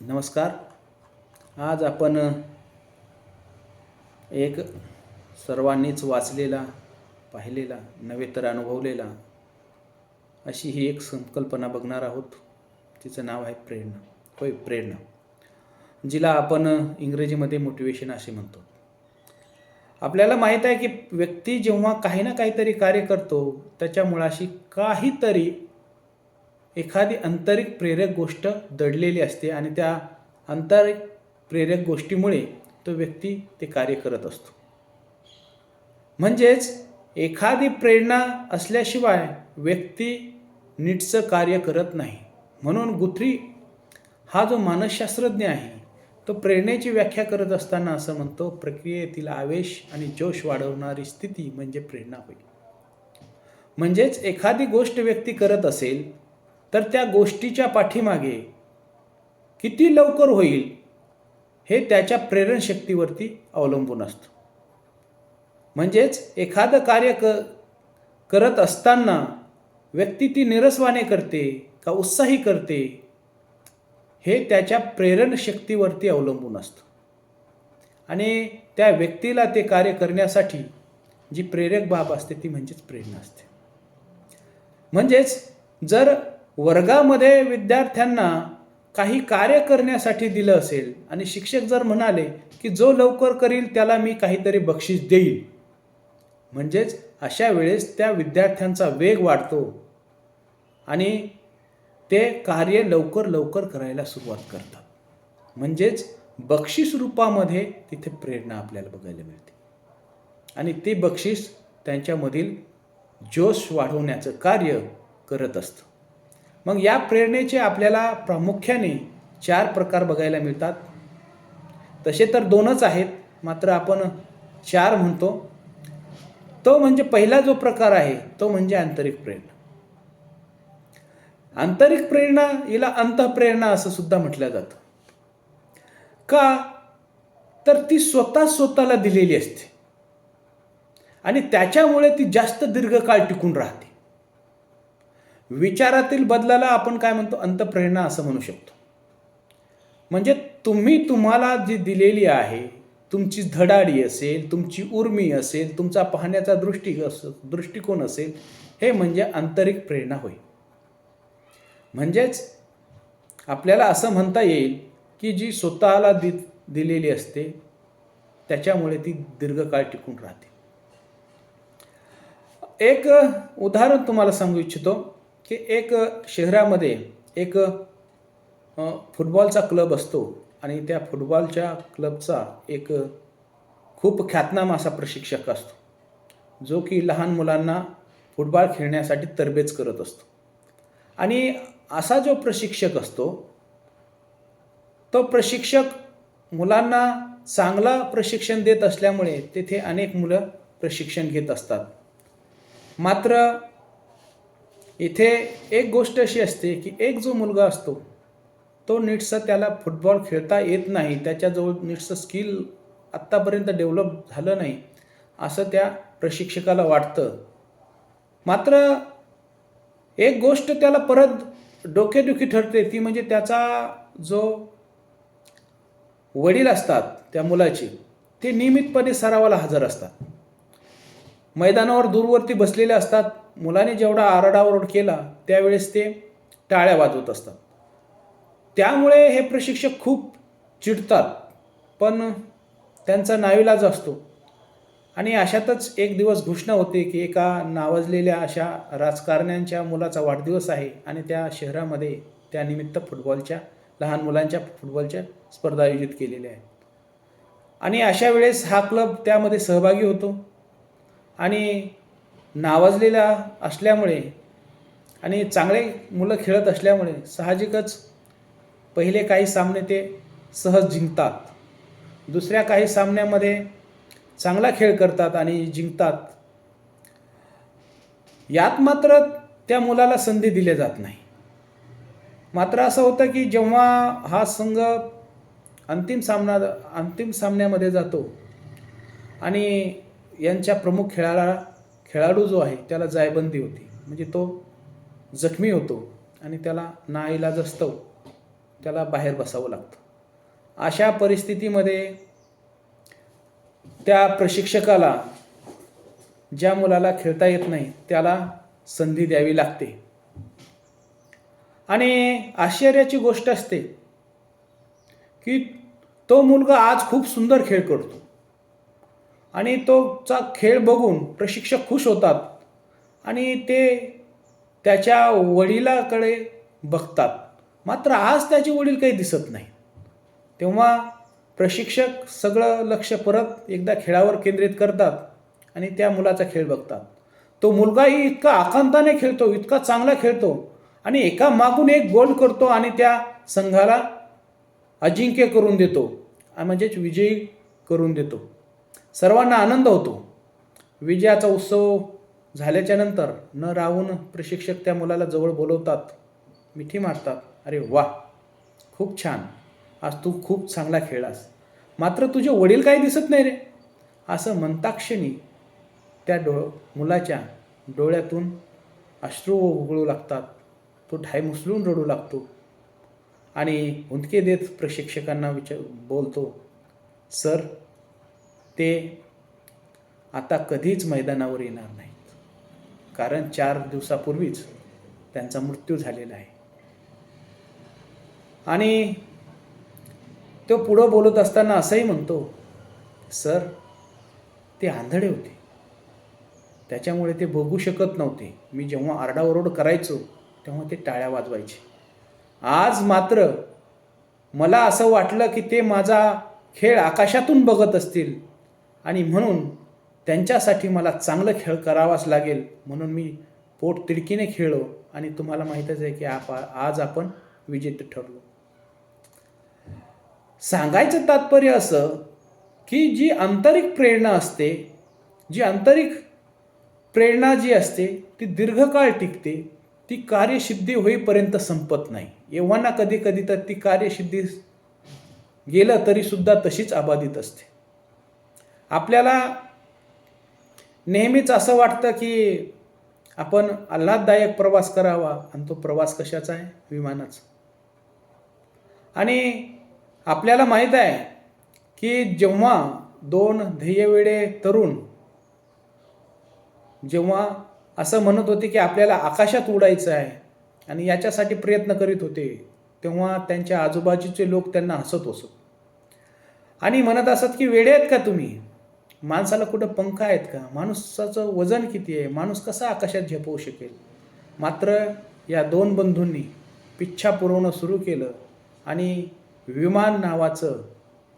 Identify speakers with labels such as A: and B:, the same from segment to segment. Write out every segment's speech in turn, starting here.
A: नमस्कार. आज आपण एक सर्वांनीच वाचलेला पाहिलेला नव्हे तर अनुभवलेला अशी ही एक संकल्पना बघणार आहोत. तिचं नाव आहे प्रेरणा. होय प्रेरणा. जिला आपण इंग्रजीमध्ये मोटिवेशन असे म्हणतो. आपल्याला माहीत आहे की व्यक्ती जेव्हा काही ना काहीतरी कार्य करतो त्याच्या मुळाशी काहीतरी एखादी आंतरिक प्रेरक गोष्ट दडलेली असते आणि त्या आंतरिक प्रेरक गोष्टीमुळे तो व्यक्ती ते कार्य करत असतो. म्हणजेच एखादी प्रेरणा असल्याशिवाय व्यक्ती नीटचं कार्य करत नाही. म्हणून गुथ्री हा जो मानसशास्त्रज्ञ आहे तो प्रेरणेची व्याख्या करत असताना असं म्हणतो प्रक्रियेतील आवेश आणि जोश वाढवणारी स्थिती म्हणजे प्रेरणा होईल म्हणजेच एखादी गोष्ट व्यक्ती करत असेल तर त्या गोष्टीच्या पाठीमागे किती लवकर होईल हे त्याच्या प्रेरणशक्तीवरती अवलंबून असतं. म्हणजेच एखादं कार्य क करत असताना व्यक्ती ती निरसवाने करते का उत्साही करते हे त्याच्या प्रेरणशक्तीवरती अवलंबून असतं. आणि त्या व्यक्तीला ते कार्य करण्यासाठी जी प्रेरक बाब असते ती म्हणजेच प्रेरणा असते. म्हणजेच जर वर्गामध्ये विद्यार्थ्यांना काही कार्य करण्यासाठी दिलं असेल आणि शिक्षक जर म्हणाले की जो लवकर करील त्याला मी काहीतरी बक्षीस देईल. म्हणजेच अशा वेळेस त्या विद्यार्थ्यांचा वेग वाढतो आणि ते कार्य लवकर लवकर करायला सुरुवात करतात. म्हणजेच बक्षीस रूपामध्ये तिथे प्रेरणा आपल्याला बघायला मिळते. आणि ते बक्षीस त्यांच्यामधील जोश वाढवण्याचं कार्य करत असतं. मग या प्रेरणेचे आपल्याला प्रामुख्याने चार प्रकार बघायला मिळतात. तसे तर दोनच आहेत मात्र आपण चार म्हणतो. तो म्हणजे पहिला जो प्रकार आहे तो म्हणजे आंतरिक प्रेरणा. आंतरिक प्रेरणा हिला अंतप्रेरणा असं सुद्धा म्हटलं जातं. का? तर ती स्वतः स्वतःला दिलेली असते. आणि त्याच्यामुळे ती जास्त दीर्घकाळ टिकून राहते. विचारातील बदलाला आपण काय म्हणतो? अंतप्रेरणा असं म्हणू शकतो. म्हणजे तुम्ही तुम्हाला जी दिलेली आहे तुमची धडाडी असेल तुमची उर्मी असेल तुमचा पाहण्याचा दृष्टी अस दृष्टिकोन असेल हे म्हणजे आंतरिक प्रेरणा होय. म्हणजेच आपल्याला असं म्हणता येईल की जी स्वतःला दि दिलेली असते त्याच्यामुळे ती दीर्घकाळ टिकून राहते. एक उदाहरण तुम्हाला सांगू इच्छितो. की एक शहरामध्ये एक फुटबॉलचा क्लब असतो आणि त्या फुटबॉलच्या क्लबचा एक खूप ख्यातनाम असा प्रशिक्षक असतो. जो की लहान मुलांना फुटबॉल खेळण्यासाठी तरबेज करत असतो. आणि असा जो प्रशिक्षक असतो तो प्रशिक्षक मुलांना चांगला प्रशिक्षण देत असल्यामुळे तेथे अनेक मुलं प्रशिक्षण घेत असतात. मात्र इथे एक गोष्ट अशी असते की एक जो मुलगा असतो तो नीटसा त्याला फुटबॉल खेळता येत नाही त्याच्याजवळ नीटसं स्किल आत्तापर्यंत डेव्हलप झालं नाही असं त्या प्रशिक्षकाला वाटतं. मात्र एक गोष्ट त्याला परत डोकेदुखी ठरते ती म्हणजे त्याचा जो वडील असतात त्या मुलाचे ते नियमितपणे सरावाला हजर असतात. मैदानावर दूरवरती बसलेले असतात मुलाने जेवढा आरडाओरड केला त्यावेळेस ते टाळ्या वाजवत असतात. त्यामुळे हे प्रशिक्षक खूप चिडतात पण त्यांचा नाविलाज असतो. आणि अशातच एक दिवस घोषणा होते की एका नावाजलेल्या अशा राजकारण्यांच्या मुलाचा वाढदिवस आहे आणि त्या शहरामध्ये त्यानिमित्त फुटबॉलच्या लहान मुलांच्या फुटबॉलच्या स्पर्धा आयोजित केलेल्या आहेत. आणि अशा वेळेस हा क्लब त्यामध्ये सहभागी होतो. आणि नावाजलेला असल्यामुळे आणि चांगले मुलं खेळत असल्यामुळे साहजिकच पहिले काही सामने ते सहज जिंकतात. दुसऱ्या काही सामन्यामध्ये चांगला खेळ करतात आणि जिंकतात. यात मात्र त्या मुलाला संधी दिल्या जात नाही. मात्र असं होतं की जेव्हा हा संघ अंतिम सामना अंतिम सामन्यामध्ये जातो आणि यांच्या प्रमुख खेळाला खेळाडू जो आहे त्याला जायबंदी होती. म्हणजे तो जखमी होतो आणि त्याला नाईलाज असतो त्याला बाहेर बसावं लागतं. अशा परिस्थितीमध्ये त्या प्रशिक्षकाला ज्या मुलाला खेळता येत नाही त्याला संधी द्यावी लागते. आणि आश्चर्याची गोष्ट असते की तो मुलगा आज खूप सुंदर खेळ करतो. आणि तोचा खेळ बघून प्रशिक्षक खुश होतात आणि ते त्याच्या वडिलाकडे बघतात. मात्र आज त्याचे वडील काही दिसत नाही. तेव्हा प्रशिक्षक सगळं लक्ष परत एकदा खेळावर केंद्रित करतात आणि त्या मुलाचा खेळ बघतात. तो मुलगाही इतका आकांताने खेळतो इतका चांगला खेळतो आणि एका मागून एक गोल करतो आणि त्या संघाला अजिंक्य करून देतो. म्हणजेच विजयी करून देतो. सर्वांना आनंद होतो. विजयाचा उत्सव झाल्याच्यानंतर न राहून प्रशिक्षक त्या मुलाला जवळ बोलवतात. मिठी मारतात. अरे वा खूप छान. आज तू खूप चांगला खेळलास मात्र तुझे वडील काही दिसत नाही रे. असं म्हणताक्षणी त्या डो मुलाच्या डोळ्यातून अश्रू उघडू लागतात. तो ढाय मुसलून रडू लागतो. आणि हुंदके देत प्रशिक्षकांना विचार बोलतो सर ते आता कधीच मैदानावर येणार नाहीत. कारण चार दिवसापूर्वीच त्यांचा मृत्यू झालेला आहे. आणि तो पुढं बोलत असताना असंही म्हणतो सर ते आंधळे होते. त्याच्यामुळे ते बघू शकत नव्हते. मी जेव्हा आरडाओरड करायचो तेव्हा ते टाळ्या वाजवायचे. आज मात्र मला असं वाटलं की ते माझा खेळ आकाशातून बघत असतील. आणि म्हणून त्यांच्यासाठी मला चांगलं खेळ करावाच लागेल म्हणून मी पोट तिडकीने खेळलो आणि तुम्हाला माहीतच आहे की आप आज आपण विजेते ठरलो. सांगायचं तात्पर्य असं की जी आंतरिक प्रेरणा असते जी आंतरिक प्रेरणा जी असते ती दीर्घकाळ टिकते ती कार्यसिद्धी होईपर्यंत संपत नाही. एव्हाना कधी कधी तर ती कार्यसिद्धी गेलं तरीसुद्धा तशीच अबाधित असते. आपल्याला नेहमीच असं वाटतं की आपण आल्हाददायक प्रवास करावा आणि तो प्रवास कशाचा आहे? विमानाचा. आणि आपल्याला माहीत आहे की जेव्हा दोन ध्येयवेडे तरुण जेव्हा असं म्हणत होते की आपल्याला आकाशात उडायचं आहे आणि याच्यासाठी प्रयत्न करीत होते तेव्हा त्यांच्या आजूबाजूचे लोक त्यांना हसत असत आणि म्हणत असत की वेडे आहेत का तुम्ही? माणसाला कुठं पंख आहेत का? माणसाचं वजन किती आहे? माणूस कसा आकाशात झेपवू शकेल? मात्र या दोन बंधूंनी पिच्छा पुरवणं सुरू केलं आणि विमान नावाचं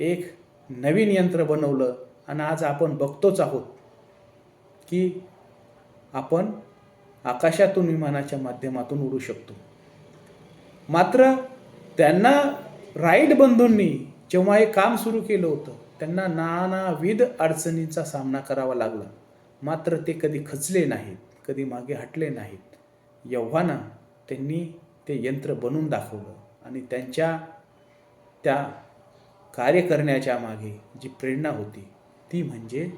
A: एक नवीन यंत्र बनवलं आणि आज आपण बघतोच आहोत की आपण आकाशातून विमानाच्या माध्यमातून उडू शकतो. मात्र त्यांना राईट बंधूंनी जेव्हा हे काम सुरू केलं होतं त्यांना नानाविध अडचणींचा सामना करावा लागला. मात्र ते कधी खचले नाहीत कधी मागे हटले नाहीत. एव्हाना त्यांनी ते यंत्र बनवून दाखवलं आणि त्यांच्या त्या कार्य करण्याच्या मागे जी प्रेरणा होती ती म्हणजे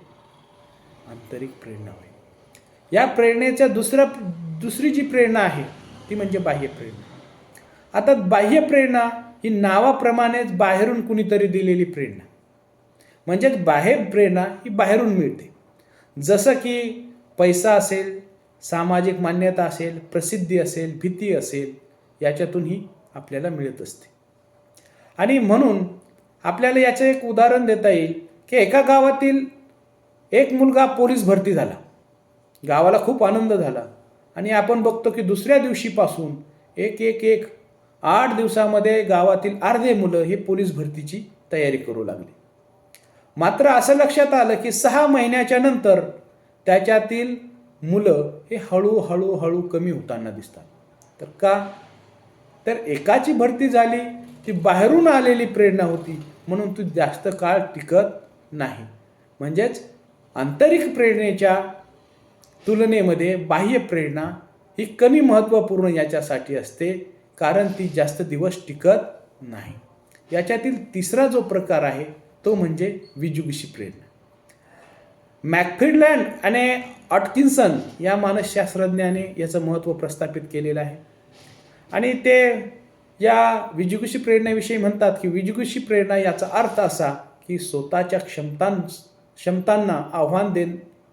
A: आंतरिक प्रेरणा होय. या प्रेरणेच्या दुसऱ्या दुसरी जी प्रेरणा आहे ती म्हणजे बाह्य प्रेरणा. आता बाह्य प्रेरणा ही नावाप्रमाणेच बाहेरून कुणीतरी दिलेली प्रेरणा. म्हणजेच बाह्य प्रेरणा ही बाहेरून मिळते. जसं की पैसा असेल सामाजिक मान्यता असेल प्रसिद्धी असेल भीती असेल याच्यातून ही आपल्याला मिळत असते. आणि म्हणून आपल्याला याचं एक उदाहरण देता येईल की एका गावातील एक मुलगा पोलीस भरती झाला. गावाला खूप आनंद झाला. आणि आपण बघतो की दुसऱ्या दिवशीपासून एक एक एक आठ दिवसामध्ये गावातील अर्धे मुलं हे पोलीस भरतीची तयारी करू लागली. मात्र असं लक्षात आलं की सहा महिन्याच्या नंतर त्याच्यातील मुलं हे हळूहळू हळू कमी होताना दिसतात. तर का? तर एकाची भरती झाली ती बाहेरून आलेली प्रेरणा होती म्हणून ती जास्त काळ टिकत नाही. म्हणजेच आंतरिक प्रेरणेच्या तुलनेमध्ये बाह्य प्रेरणा ही कमी महत्त्वपूर्ण याच्यासाठी असते कारण ती जास्त दिवस टिकत नाही. याच्यातील तिसरा जो प्रकार आहे तो म्हणजे विजुगुशी प्रेरणा मॅकफिडलँड आणि ऑटकिन्सन या मानसशास्त्रज्ञाने याचं महत्त्व प्रस्थापित केलेलं आहे. आणि ते या विजुगुशी प्रेरणेविषयी म्हणतात की विजुगुशी प्रेरणा याचा अर्थ असा की स्वतःच्या क्षमतां क्षमतांना आव्हान दे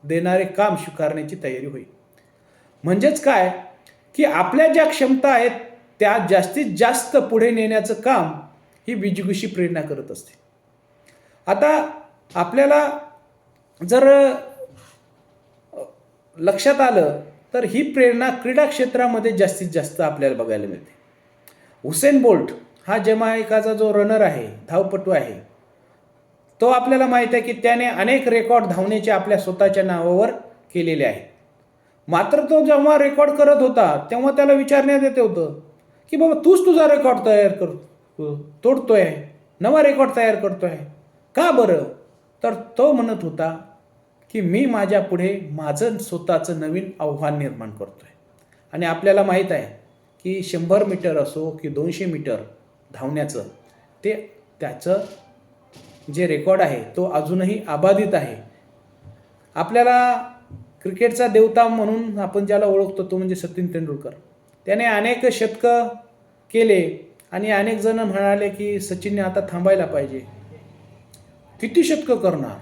A: देणारे काम स्वीकारण्याची तयारी होईल म्हणजेच काय? की आपल्या ज्या क्षमता आहेत त्या जास्तीत जास्त पुढे नेण्याचं काम ही विजुगुशी प्रेरणा करत असते. आता आपल्याला जर लक्षात आलं तर ही प्रेरणा क्रीडा क्षेत्रामध्ये जास्तीत जास्त आपल्याला बघायला मिळते. हुसेन बोल्ट हा जमायकाचा जो रनर आहे धावपटू आहे तो आपल्याला माहीत आहे की त्याने अनेक रेकॉर्ड धावण्याचे आपल्या स्वतःच्या नावावर केलेले आहेत. मात्र तो जेव्हा रेकॉर्ड करत होता तेव्हा त्याला विचारण्यात येते होतं की बाबा तूच तुझा रेकॉर्ड तयार कर तोडतोय नवा रेकॉर्ड तयार करतोय. का बरं? तर तो म्हणत होता की मी माझ्या पुढे माझं स्वतःचं नवीन आव्हान निर्माण करतो आहे आणि आपल्याला माहीत आहे की शंभर मीटर असो की दोनशे मीटर धावण्याचं ते त्याचं जे रेकॉर्ड आहे तो अजूनही अबाधित आहे. आपल्याला क्रिकेटचा देवता म्हणून आपण ज्याला ओळखतो तो म्हणजे सचिन तेंडुलकर. त्याने अनेक शतकं केले आणि अनेक जण म्हणाले की सचिनने आता थांबायला पाहिजे. किती शतकं करणार?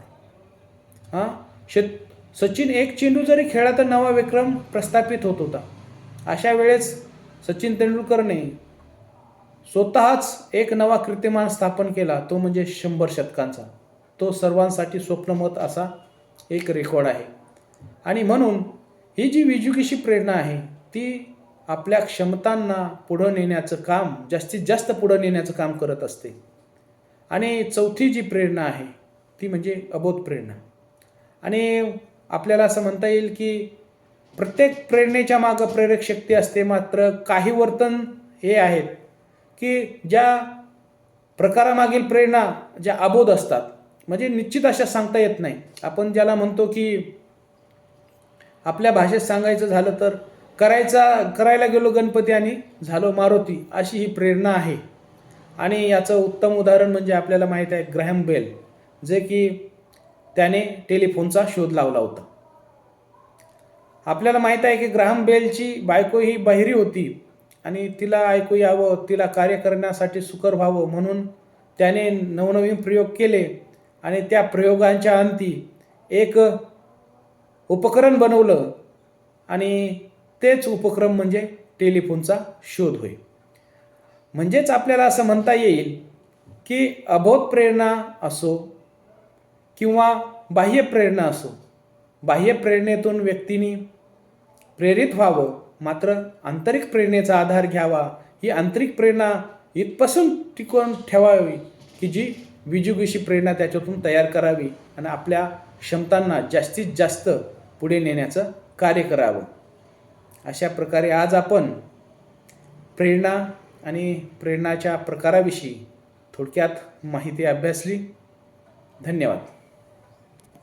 A: हां? शत सचिन एक चेंडू जरी खेळला तर नवा विक्रम प्रस्थापित होत होता. अशा वेळेस सचिन तेंडुलकरने स्वतःच एक नवा कीर्तिमान स्थापन केला तो म्हणजे शंभर शतकांचा. तो सर्वांसाठी स्वप्नमत असा एक रेकॉर्ड आहे. आणि म्हणून ही जी विजुकीशी प्रेरणा आहे ती आपल्या क्षमतांना पुढं नेण्याचं काम जास्तीत जास्त पुढं नेण्याचं काम करत असते. आणि चौथी जी प्रेरणा आहे ती म्हणजे अबोध प्रेरणा. आणि आपल्याला असं म्हणता येईल की प्रत्येक प्रेरणेच्या मागं प्रेरक शक्ती असते मात्र काही वर्तन हे आहेत की ज्या प्रकारामागील प्रेरणा ज्या अबोध असतात. म्हणजे निश्चित अशा सांगता येत नाही. आपण ज्याला म्हणतो की आपल्या भाषेत सांगायचं झालं तर करायचा करायला गेलो गणपती आणि झालो मारुती अशी ही प्रेरणा आहे. आणि याचं उत्तम उदाहरण म्हणजे आपल्याला माहीत आहे ग्रॅहम बेल जे की त्याने टेलिफोनचा शोध लावला होता. आपल्याला माहीत आहे की ग्राहम बेलची बायको ही बहिरी होती आणि तिला ऐकू यावं तिला कार्य करण्यासाठी सुकर व्हावं म्हणून त्याने नवनवीन प्रयोग केले आणि त्या प्रयोगांच्या अंती एक उपकरण बनवलं आणि तेच उपक्रम म्हणजे टेलिफोनचा शोध होय. म्हणजेच आपल्याला असं म्हणता येईल की अबोध प्रेरणा असो किंवा बाह्य प्रेरणा असो. बाह्य प्रेरणेतून व्यक्तीने प्रेरित व्हावं. मात्र आंतरिक प्रेरणेचा आधार घ्यावा. ही आंतरिक प्रेरणा इथपासून टिकवून ठेवावी की जी विजुगिशी प्रेरणा त्याच्यातून तयार करावी आणि आपल्या क्षमतांना जास्तीत जास्त पुढे नेण्याचं कार्य करावं. अशा प्रकारे आज आपण प्रेरणा आणि प्रेरणाच्या प्रकाराविषयी थोडक्यात माहिती अभ्यासली. धन्यवाद.